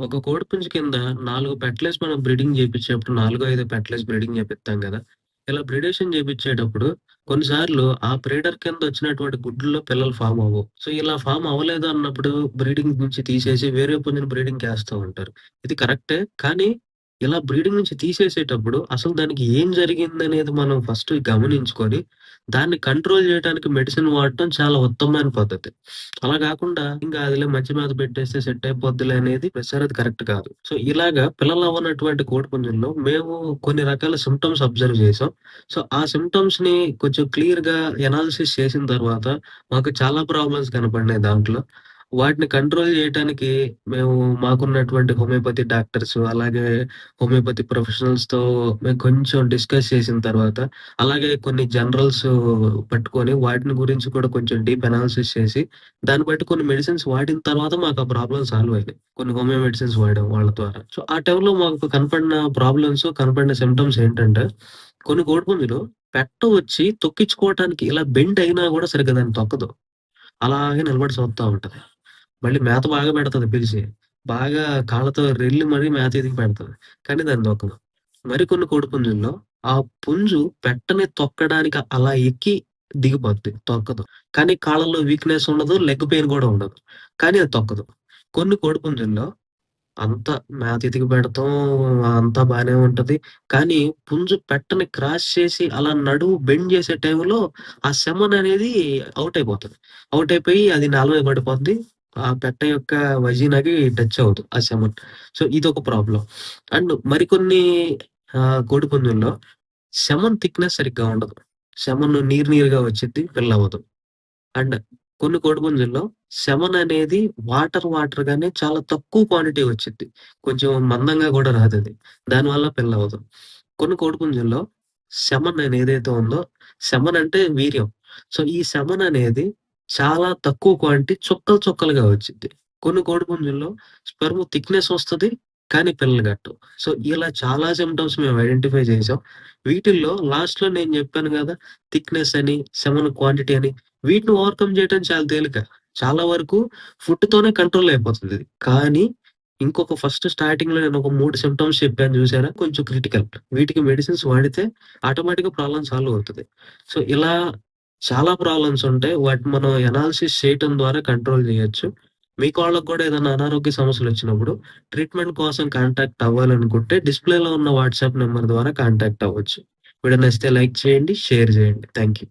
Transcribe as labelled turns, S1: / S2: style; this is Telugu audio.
S1: ఒక కోడి పుంజు కింద 4 పెట్టలేసి మనం బ్రీడింగ్ జేపిచ్చేప్పుడు 4, 5 పెట్టలేసి బ్రీడింగ్ చేపిస్తాం కదా ఇలా బ్రీడేషన్ జేపిచ్చేటప్పుడు కొన్నిసార్లు ఆ బ్రీడర్ కిందొచ్చినటువంటి గుడ్లలో పిల్లలు ఫార్మ్ అవ్వవు. సో, ఇలా ఫార్మ్ అవ్వలేదు అన్నప్పుడు బ్రీడింగ్ నుంచి తీసేసి వేరే పుంజుని బ్రీడింగ్‌కేస్తా ఉంటారు. ఇది కరెక్టే. కానీ ఇలా బ్రీడింగ్ నుంచి తీసేసేటప్పుడు అసలు దానికి ఏం జరిగిందనేది మనం ఫస్ట్ గమనించుకొని, దాన్ని కంట్రోల్ చేయడానికి మెడిసిన్ వాడటం చాలా ఉత్తమమైన పద్ధతి. అలా కాకుండా ఇంకా అదిలే మంచి మేత పెట్టేస్తే సెట్ అయిపోద్దిలే అనేది ప్రతిసారి అది కరెక్ట్ కాదు. సో, ఇలాగా పిల్లలు పిల్లలవ్వనటువంటి కోడిపుంజుల్లో మేము కొన్ని రకాల సిమ్టమ్స్ అబ్జర్వ్ చేసాం సో, ఆ సింప్టమ్స్‌ని కొంచెం క్లియర్‌గా ఎనాలిసిస్ చేసిన తర్వాత మాకు చాలా ప్రాబ్లమ్స్ కనపడినాయి దాంట్లో. వాటిని కంట్రోల్ చేయటానికి మేము మాకున్నటువంటి హోమియోపతి డాక్టర్స్ అలాగే హోమియోపతి ప్రొఫెషనల్స్తో మేము కొంచెం డిస్కస్ చేసిన తర్వాత, అలాగే కొన్ని జనరల్స్ పట్టుకొని వాటిని గురించి కూడా కొంచెం డీప్ అనాలిసిస్ చేసి, దాన్ని బట్టి కొన్ని మెడిసిన్స్ వాడిన తర్వాత మాకు ఆ ప్రాబ్లమ్ సాల్వ్ అయినాయి. కొన్ని హోమియో మెడిసిన్స్ వాడాం వాళ్ళ ద్వారా. సో, ఆ టైంలో మాకు కనపడిన ప్రాబ్లమ్స్, కనపడిన సిమ్టమ్స్ ఏంటంటే, కొన్ని కోడిపుంజులు పెట్ట వచ్చి తొక్కించుకోవటానికి ఇలా బెండ్ అయినా కూడా సరిగ్గా దాన్ని తొక్కదు. అలాగే నిలబడి చూత్తా ఉంటది. మళ్ళీ మేత బాగా పెడుతుంది పిలిచి. బాగా కాళ్ళతో రెల్లి మరీ మేత ఎదిగి పెడుతుంది కానీ దాని తొక్కదు. మరికొన్ని కోడిపుంజుల్లో ఆ పుంజు పెట్టని తొక్కడానికి అలా ఎక్కి దిగిపోద్ది. తొక్కదు. కానీ కాళ్ళలో వీక్‌నెస్ ఉండదు. లెగ్ పెయిన్ కూడా ఉండదు. కానీ అది తొక్కదు. కొన్ని కోడిపుంజుల్లో అంతా మేత ఎతికి పెడతాం. అంతా బాగానే ఉంటది. కానీ పుంజు పెట్టని క్రాస్ చేసి అలా నడుము బెండ్ చేసే టైంలో ఆ సెమన్ అనేది అవుట్ అయిపోతుంది అవుట్ అయిపోయి అది నాలుగు పడిపోతుంది పడిపోద్ది. ఆ పెట్ట యొక్క వజీనాకి టచ్ అవ్వదు ఆ సెమన్. సో, ఇది ఒక ప్రాబ్లం అండ్ మరికొన్ని కోడి కోడిపుంజుల్లో సెమన్ థిక్‌నెస్ సరిగ్గా ఉండదు. సెమన్ నీరు నీరుగా వచ్చిద్ది. పిల్లవదు అండ్ కొన్ని కోడిపుంజుల్లో సెమన్ అనేది వాటర్ వాటర్ గానే చాలా తక్కువ క్వాంటిటీ వచ్చింది కొంచెం మందంగా కూడా రాదు అది దానివల్ల పిల్లవ్వదు. కొన్ని కోడిపుంజుల్లో సెమన్ అని ఏదైతే ఉందో సెమన్ అంటే వీర్యం. సో, ఈ సెమన్ అనేది చాలా తక్కువ క్వాంటిటీ చుక్కలు చుక్కలుగా వచ్చింది కొన్ని కోడిపుంజుల్లో స్పెర్మ్ థిక్‌నెస్ వస్తుంది కానీ పిల్లలు గట్టు సో, ఇలా చాలా సిమ్టమ్స్ మేము ఐడెంటిఫై చేసాం. వీటిల్లో లాస్ట్‌లో నేను చెప్పాను కదా థిక్‌నెస్ అని, సెమన్ క్వాంటిటీ అని వీటిని ఓవర్‌కమ్ చేయడం చాలా తేలిక. చాలా వరకు ఫుడ్ తోనే కంట్రోల్ అయిపోతుంది కానీ ఇంకొక ఫస్ట్ స్టార్టింగ్‌లో నేను ఒక మూడు సిమ్టమ్స్ చెప్పాను చూసారా కొంచెం క్రిటికల్. వీటికి మెడిసిన్స్ వాడితే ఆటోమేటిక్‌గా ప్రాబ్లమ్ సాల్వ్ అవుతుంది సో, ఇలా చాలా ప్రాబ్లమ్స్ ఉంటాయి. వాటిని మనం ఎనాలిసిస్ చేయటం ద్వారా కంట్రోల్ చేయొచ్చు మీకు కాళ్ళకు కూడా ఏదైనా అనారోగ్య సమస్యలు వచ్చినప్పుడు ట్రీట్మెంట్ కోసం కాంటాక్ట్ అవ్వాలనుకుంటే డిస్‌ప్లేలో ఉన్న వాట్సాప్ నెంబర్ ద్వారా కాంటాక్ట్ అవ్వచ్చు. వీడియో నచ్చితే లైక్ చేయండి. షేర్ చేయండి థ్యాంక్ యూ.